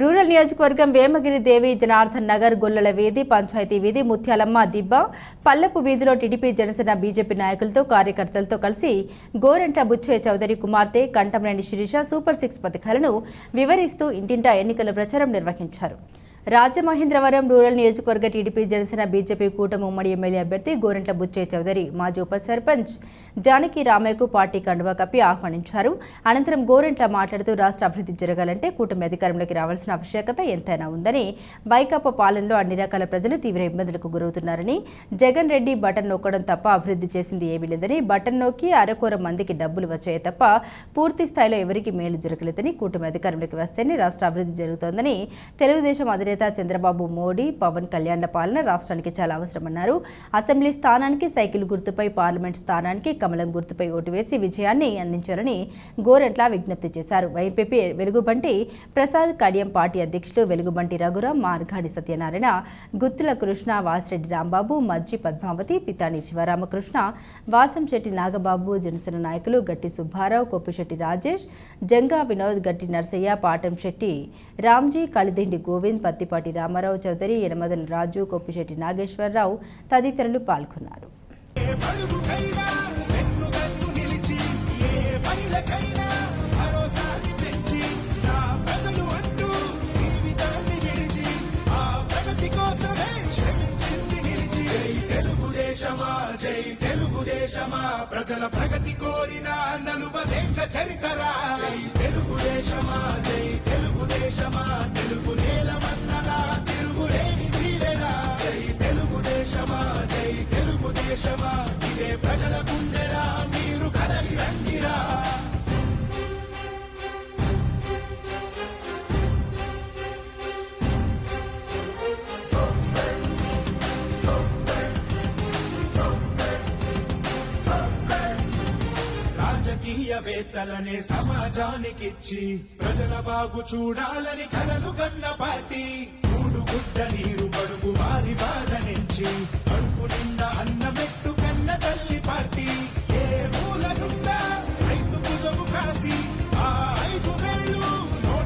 Rural నియోజకవర్గం వేమగిరి దేవి జనార్దన్ నగర్ గొల్లల వీధి పంచాయతీ వీధి ముత్యాలమ్మ దిబ్బ పల్లపు వీధిలో టీడీపీ జనసేన బీజేపీ నాయకులతో కార్యకర్తలతో కలిసి గోరంట బుచ్చయ్య చౌదరి కుమార్తె కంటమనేని శిరీష సూపర్ సిక్స్ పథకాలను వివరిస్తూ ఇంటింటా ఎన్నికల ప్రచారం నిర్వహించారు. రాజమహేంద్రవరం రూరల్ నియోజకవర్గ టీడీపీ జనసేన బీజేపీ కూటమి ఉమ్మడి ఎమ్మెల్యే అభ్యర్థి గోరంట్ల బుచ్చయ్య చౌదరి మాజీ ఉప సర్పంచ్ జానకి రామయ్యకు పార్టీ కండువా కప్పి ఆహ్వానించారు. అనంతరం గోరంట్ల మాట్లాడుతూ రాష్ట్ర అభివృద్ధి జరగాలంటే కూటమి అధికారంలోకి రావాల్సిన ఆవశ్యకత ఎంతైనా ఉందని వైకాపా పాలనలో అన్ని రకాల ప్రజలు తీవ్ర ఇబ్బందులకు గురవుతున్నారని జగన్ రెడ్డి బటన్ నొక్కడం తప్ప అభివృద్ధి చేసింది ఏమీ లేదని బటన్ నొక్కి అరకొర మందికి డబ్బులు వచ్చాయి తప్ప పూర్తి స్థాయిలో ఎవరికి మేలు జరగలేదని కూటమి అధికారంలోకి వస్తేనే రాష్ట్ర అభివృద్ధి జరుగుతోందని తెలుగుదేశం అధినేత చంద్రబాబు మోడీ పవన్ కళ్యాణ్ల పాలన రాష్ట్రానికి చాలా అవసరమన్నారు. అసెంబ్లీ స్థానానికి సైకిల్ గుర్తుపై పార్లమెంట్ స్థానానికి కమలం గుర్తుపై ఓటు వేసి విజయాన్ని అందించారని గోరెంట్ల విజ్ఞప్తి చేశారు. వైపీపీ వెలుగుబంటి ప్రసాద్ కడియం పార్టీ అధ్యక్షులు వెలుగుబంటి రఘురాం మార్గాడి సత్యనారాయణ గుత్తుల కృష్ణ వాసిరెడ్డి రాంబాబు మజ్జి పద్మావతి పితాని శివరామకృష్ణ వాసంశెట్టి నాగబాబు జనసేన నాయకులు గట్టి సుబ్బారావు కొప్పిశెట్టి రాజేష్ జంగా వినోద్ గట్టి నర్సయ్య పాటం శెట్టి రామ్జీ కలిదిండి గోవింద్ పత్తి పత్తిపాటి రామారావు చౌదరి యనమదల రాజు కొప్పిశెట్టి నాగేశ్వరరావు తదితరులు పాల్గొన్నారు. జై తెలుగుదేశమా ప్రజల ప్రగతి కోరిన నలుబదేండ్ల చరితరా. జై ఇదే ప్రజల గుండెరా మీరు కదలి రండిరా. రాజకీయవేత్తలనే సమాజానికిచ్చి ప్రజల బాగు చూడాలని కలలు కన్న పార్టీ. మూడు గుడ్డ నీరు బడుగు వారి బాధ నుంచి అడుపు నిండా అన్న